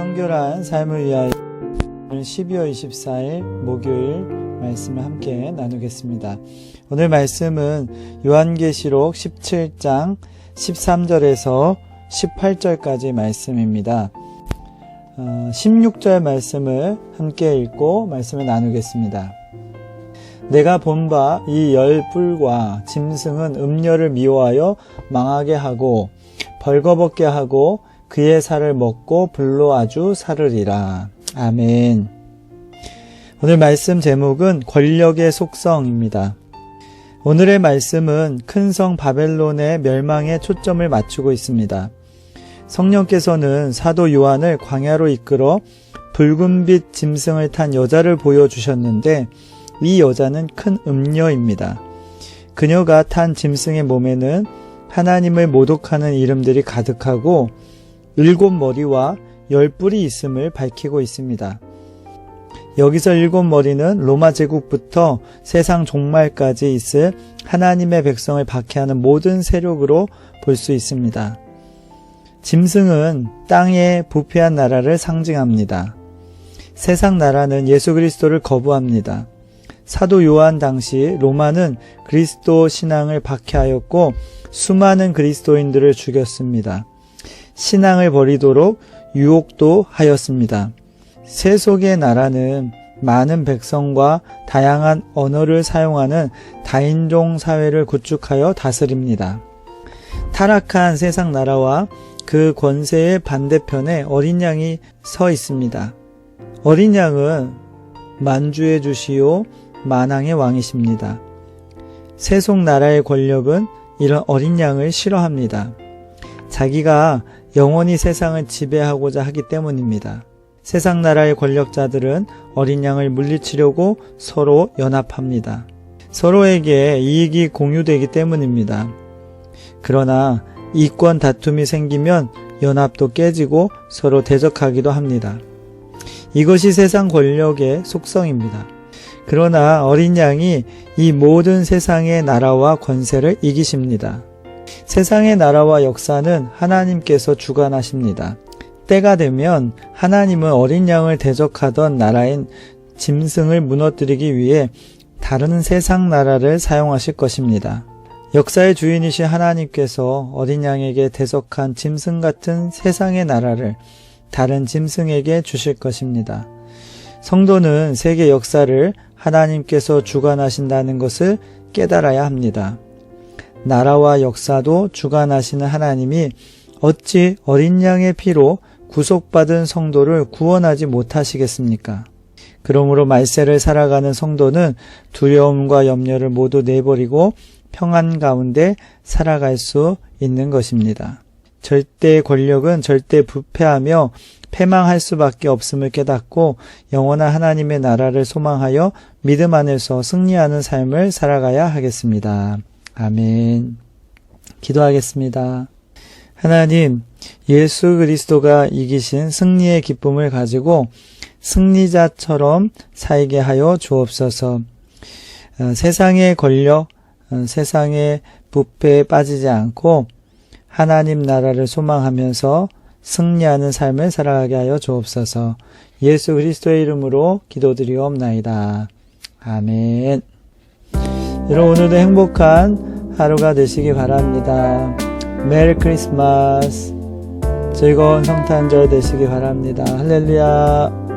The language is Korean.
성결한 삶을 위하여 12월 24일 목요일 말씀을 함께 나누겠습니다. 오늘 말씀은 요한계시록 17장 13절에서 18절까지 말씀입니다. 어, 16절 말씀을 함께 읽고 말씀을 나누겠습니다. 내가 본 바 이 열 뿔과 짐승은 음녀를 미워하여 망하게 하고 벌거벗게 하고 그의 살을 먹고 불로 아주 사르리라. 아멘. 오늘 말씀 제목은 권력의 속성입니다. 오늘의 말씀은 큰 성 바벨론의 멸망에 초점을 맞추고 있습니다. 성령께서는 사도 요한을 광야로 이끌어 붉은빛 짐승을 탄 여자를 보여주셨는데 이 여자는 큰 음녀입니다. 그녀가 탄 짐승의 몸에는 하나님을 모독하는 이름들이 가득하고 일곱 머리와 열 뿔이 있음을 밝히고 있습니다. 여기서 일곱 머리는 로마 제국부터 세상 종말까지 있을 하나님의 백성을 박해하는 모든 세력으로 볼 수 있습니다. 짐승은 땅의 부패한 나라를 상징합니다. 세상 나라는 예수 그리스도를 거부합니다. 사도 요한 당시 로마는 그리스도 신앙을 박해하였고 수많은 그리스도인들을 죽였습니다. 신앙을 버리도록 유혹도 하였습니다. 세속의 나라는 많은 백성과 다양한 언어를 사용하는 다인종 사회를 구축하여 다스립니다. 타락한 세상 나라와 그 권세의 반대편에 어린 양이 서 있습니다. 어린 양은 만주의 주시오 만왕의 왕이십니다. 세속 나라의 권력은 이런 어린 양을 싫어합니다. 자기가 영원히 세상을 지배하고자 하기 때문입니다. 세상 나라의 권력자들은 어린 양을 물리치려고 서로 연합합니다. 서로에게 이익이 공유되기 때문입니다. 그러나 이권 다툼이 생기면 연합도 깨지고 서로 대적하기도 합니다. 이것이 세상 권력의 속성입니다. 그러나 어린 양이 이 모든 세상의 나라와 권세를 이기십니다. 세상의 나라와 역사는 하나님께서 주관하십니다. 때가 되면 하나님은 어린 양을 대적하던 나라인 짐승을 무너뜨리기 위해 다른 세상 나라를 사용하실 것입니다. 역사의 주인이신 하나님께서 어린 양에게 대적한 짐승 같은 세상의 나라를 다른 짐승에게 주실 것입니다. 성도는 세계 역사를 하나님께서 주관하신다는 것을 깨달아야 합니다. 나라와 역사도 주관하시는 하나님이 어찌 어린 양의 피로 구속받은 성도를 구원하지 못하시겠습니까? 그러므로 말세를 살아가는 성도는 두려움과 염려를 모두 내버리고 평안 가운데 살아갈 수 있는 것입니다. 절대 권력은 절대 부패하며 패망할 수밖에 없음을 깨닫고 영원한 하나님의 나라를 소망하여 믿음 안에서 승리하는 삶을 살아가야 하겠습니다. 아멘. 기도하겠습니다. 하나님, 예수 그리스도가 이기신 승리의 기쁨을 가지고 승리자처럼 살게 하여 주옵소서. 어, 세상의 권력, 어, 세상의 부패에 빠지지 않고 하나님 나라를 소망하면서 승리하는 삶을 살아가게 하여 주옵소서. 예수 그리스도의 이름으로 기도드리옵나이다. 아멘. 여러분 오늘도 행복한 하루가 되시기 바랍니다. 메리 크리스마스. 즐거운 성탄절 되시기 바랍니다. 할렐루야.